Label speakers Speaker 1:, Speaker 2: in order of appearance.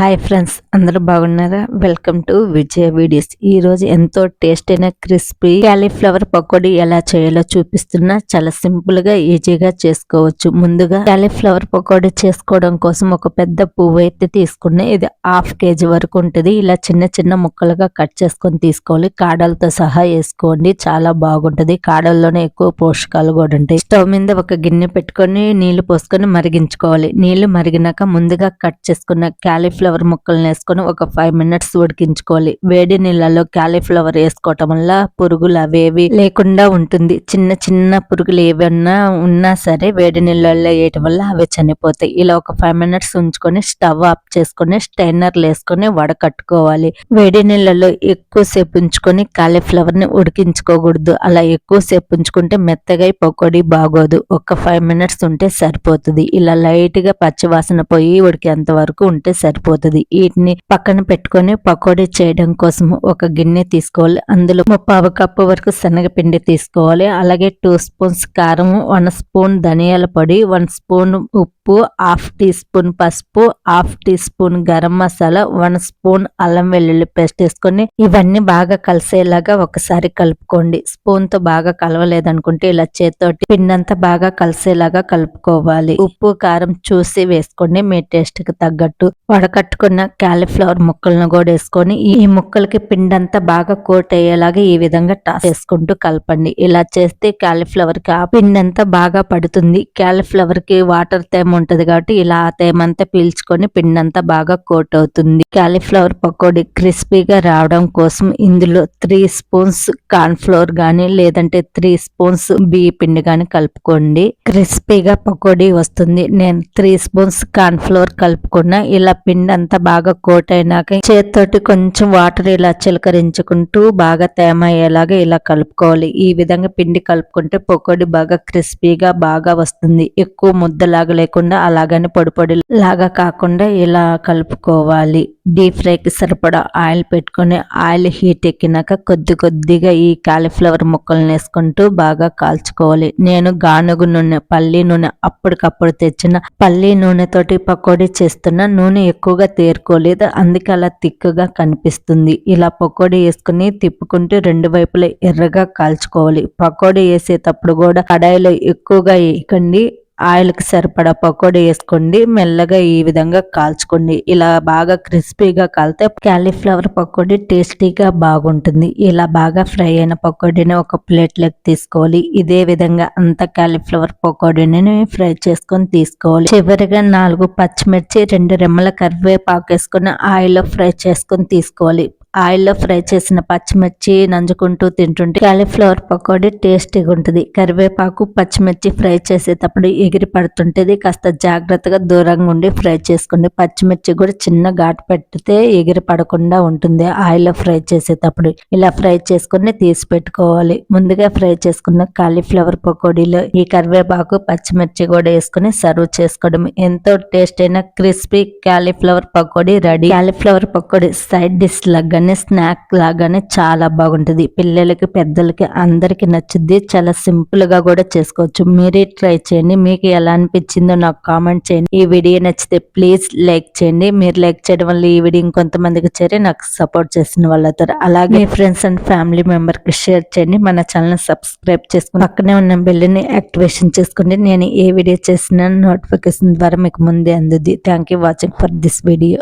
Speaker 1: Hi friends అందరూ బాగున్నారా? Welcome to Vijaya videos. ఈ రోజు ఎంతో టేస్ట్ అయిన క్రిస్పీ క్యాలీఫ్లవర్ పకోడీ ఎలా చేయాలో చూపిస్తున్నా. చాలా సింపుల్గా ఈజీగా చేసుకోవచ్చు. ముందుగా క్యాలీఫ్లవర్ పకోడీ చేసుకోవడం కోసం ఒక పెద్ద పువ్వు అయితే తీసుకున్నా. ఇది హాఫ్ కేజీ వరకు ఉంటుంది. ఇలా చిన్న చిన్న ముక్కలుగా కట్ చేసుకొని తీసుకోవాలి. కాడలతో సహా వేసుకోండి. చాలా బాగుంటది. కాడల్లోనే ఎక్కువ పోషకాలు కూడా ఉంటాయి. స్టవ్ మీద ఒక గిన్నె పెట్టుకొని నీళ్ళు పోసుకొని మరిగించుకోవాలి. నీళ్ళు మరిగినాక ముందుగా కట్ చేసుకున్న క్యాలీఫ్లవర్ క్యాలీఫ్లవర్ ముక్కలను వేసుకొని ఒక ఫైవ్ మినిట్స్ ఉడికించుకోవాలి. వేడి నీళ్ళలో క్యాలీఫ్లవర్ వేసుకోవటం వల్ల పురుగులు అవేవి లేకుండా ఉంటుంది. చిన్న చిన్న పురుగులు ఏవన్నా ఉన్నా సరే వేడి నీళ్ళల్లో వేయటం వల్ల అవి చనిపోతాయి. ఇలా ఒక ఫైవ్ మినిట్స్ ఉంచుకొని స్టవ్ ఆఫ్ చేసుకొని స్టైనర్లు వేసుకొని వడకట్టుకోవాలి. వేడి నీళ్ళలో ఎక్కువసేపు ఉంచుకొని కాలీఫ్లవర్ని ఉడికించుకోకూడదు. అలా ఎక్కువసేపు ఉంచుకుంటే మెత్తగా పకోడీ బాగోదు. ఒక ఫైవ్ మినిట్స్ ఉంటే సరిపోతుంది. ఇలా లైట్గా పచ్చివాసన పోయి ఉడికేంత వరకు ఉంటే సరిపోతుంది. సరిపోతుంది. వీటిని పక్కన పెట్టుకొని పకోడీ చేయడం కోసం ఒక గిన్నె తీసుకోవాలి. అందులో ముప్పావు కప్పు వరకు శనగపిండి తీసుకోవాలి. అలాగే టూ స్పూన్స్ కారం వన్ స్పూన్ ధనియాల పొడి వన్ స్పూన్ ఉప్పు హాఫ్ టీ స్పూన్ పసుపు half teaspoon garam masala one spoon అల్లం వెల్లుల్లి పేస్ట్ వేసుకొని ఇవన్నీ బాగా కలిసేలాగా ఒకసారి కలుపుకోండి. స్పూన్తో బాగా కలవలేదనుకుంటే ఇలా చేతితోటి పిండంతా బాగా కలిసేలాగా కలుపుకోవాలి. ఉప్పు కారం చూసి వేసుకోండి. మీ టేస్ట్కి తగ్గట్టు. వడక కట్టుకున్న క్యాలీఫ్లవర్ ముక్కలను కూడా వేసుకొని ఈ ముక్కలకి పిండంతా బాగా కోట్ అయ్యేలాగా ఈ విధంగా టాస్ చేసుకుంటూ కలపండి. ఇలా చేస్తే క్యాలిఫ్లవర్కి ఆ పిండి బాగా పడుతుంది. క్యాలీఫ్లవర్కి వాటర్ తేమ ఉంటది కాబట్టి ఇలా ఆ తేమంతా పీల్చుకొని పిండి బాగా కోట్ అవుతుంది. క్యాలీఫ్లవర్ పకోడీ క్రిస్పీగా రావడం కోసం ఇందులో త్రీ స్పూన్స్ కార్న్ ఫ్లోర్ గాని లేదంటే త్రీ స్పూన్స్ బియ్య పిండి గాని కలుపుకోండి. క్రిస్పీగా పకోడీ వస్తుంది. నేను త్రీ స్పూన్స్ కార్న్ ఫ్లోర్ కలుపుకున్నా ఇలా పిండి పిండి అంతా బాగా కోట్ అయినాక చేత్తోటి కొంచెం వాటర్ ఇలా చిలకరించుకుంటూ బాగా తేమ అయ్యేలాగా ఇలా కలుపుకోవాలి. ఈ విధంగా పిండి కలుపుకుంటే పకోడీ బాగా క్రిస్పీగా బాగా వస్తుంది. ఎక్కువ ముద్దలాగా లేకుండా అలాగని పొడి పొడి లాగా కాకుండా ఇలా కలుపుకోవాలి. డీప్ ఫ్రైకి సరిపడా ఆయిల్ పెట్టుకొని ఆయిల్ హీట్ ఎక్కినాక కొద్ది కొద్దిగా ఈ కాలీఫ్లవర్ ముక్కలను వేసుకుంటూ బాగా కాల్చుకోవాలి. నేను గానుగు నూనె పల్లి నూనె అప్పటికప్పుడు తెచ్చిన పల్లి నూనెతోటి పకోడీ చేస్తున్న నూనె ఎక్కువగా తేరుకోలేదు అందుకే అలా తిక్కుగా కనిపిస్తుంది. ఇలా పకోడీ వేసుకుని తిప్పుకుంటూ రెండు వైపులా ఎర్రగా కాల్చుకోవాలి. పకోడీ వేసేటప్పుడు కూడా కడాయిలో ఎక్కువగా వేయకండి. ఆయిల్కి సరిపడా పకోడీ వేసుకోండి. మెల్లగా ఈ విధంగా కాల్చుకోండి. ఇలా బాగా క్రిస్పీగా కాలితే క్యాలీఫ్లవర్ పకోడీ టేస్టీగా బాగుంటుంది. ఇలా బాగా ఫ్రై అయిన పకోడీని ఒక ప్లేట్లోకి తీసుకోవాలి. ఇదే విధంగా అంత క్యాలీఫ్లవర్ పకోడీని ఫ్రై చేసుకొని తీసుకోవాలి. చివరిగా నాలుగు పచ్చిమిర్చి రెండు రెమ్మల కరివేపాకు వేసుకొని ఆయిల్లో ఫ్రై చేసుకొని తీసుకోవాలి. ఆయిల్లో ఫ్రై చేసిన పచ్చిమిర్చి నంజుకుంటూ తింటుంటే కాలీఫ్లవర్ పకోడీ టేస్టీగా ఉంటుంది. కరివేపాకు పచ్చిమిర్చి ఫ్రై చేసేటప్పుడు ఎగిరి పడుతుంటేది కాస్త జాగ్రత్తగా దూరంగా ఉండి ఫ్రై చేసుకోండి. పచ్చిమిర్చి కూడా చిన్న ఘాటు పెడితే ఎగిరి పడకుండా ఉంటుంది ఆయిల్లో ఫ్రై చేసేటప్పుడు. ఇలా ఫ్రై చేసుకుని తీసి పెట్టుకోవాలి. ముందుగా ఫ్రై చేసుకున్న కాలీఫ్లవర్ పకోడీలో ఈ కరివేపాకు పచ్చిమిర్చి కూడా వేసుకుని సర్వ్ చేసుకోవడం. ఎంతో టేస్ట్ అయిన crispy cauliflower pakodi ready. Cauliflower pakodi side dish లాగా లాగానే స్నాక్ లాగానే చాలా బాగుంటుంది. పిల్లలకి పెద్దలకి అందరికి నచ్చుద్ది. చాలా సింపుల్గా కూడా చేసుకోవచ్చు. మీరే ట్రై చేయండి. మీకు ఎలా అనిపించిందో నాకు కామెంట్ చేయండి. ఈ వీడియో నచ్చితే ప్లీజ్ లైక్ చేయండి. మీరు లైక్ చేయడం వల్ల ఈ వీడియో ఇంకొంతమందికి చేరి నాకు సపోర్ట్ చేసిన వాళ్ళతో. అలాగే ఫ్రెండ్స్ అండ్ ఫ్యామిలీ మెంబర్కి షేర్ చేయండి. మన ఛానల్ సబ్స్క్రైబ్ చేసుకుని పక్కనే ఉన్న బిల్లుని యాక్టివేషన్ చేసుకోండి. నేను ఏ వీడియో చేసిన నోటిఫికేషన్ ద్వారా మీకు ముందే అందుద్ది. Thank you watching for this video